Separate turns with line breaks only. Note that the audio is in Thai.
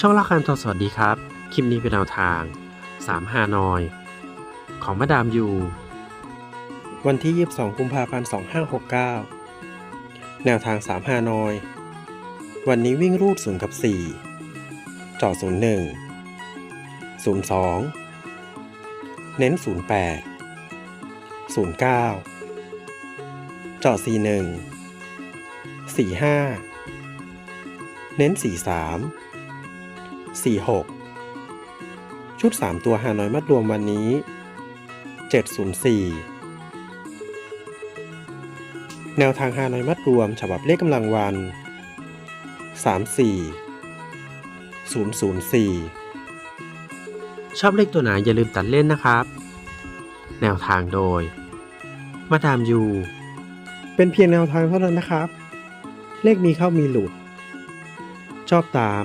ช่องละคันทองสวัสดีครับ คลิปนี้เป็นแนวทาง 3 ฮานอย ของมาดามยู วันที่ 22 กุมภาพันธ์ 2569 แนวทาง 3 ฮานอย วันนี้วิ่งรูด0กับ 4จอด01 02 เน้น 08 09จอด41 45 เน้น 43 46 ชุด 3 ตัวฮานอยมัดรวมวันนี้ 704 แนวทางฮานอยมัดรวมฉบับเลขกำลังวัน 34 004 ชอบเลขตัวไหนอย่าลืมตัดเล่นนะครับ แนวทางโดย มาดามยู เป็นเพียงแนวทางเท่านั้นนะครับ เลขมีเข้ามีหลุด ชอบตาม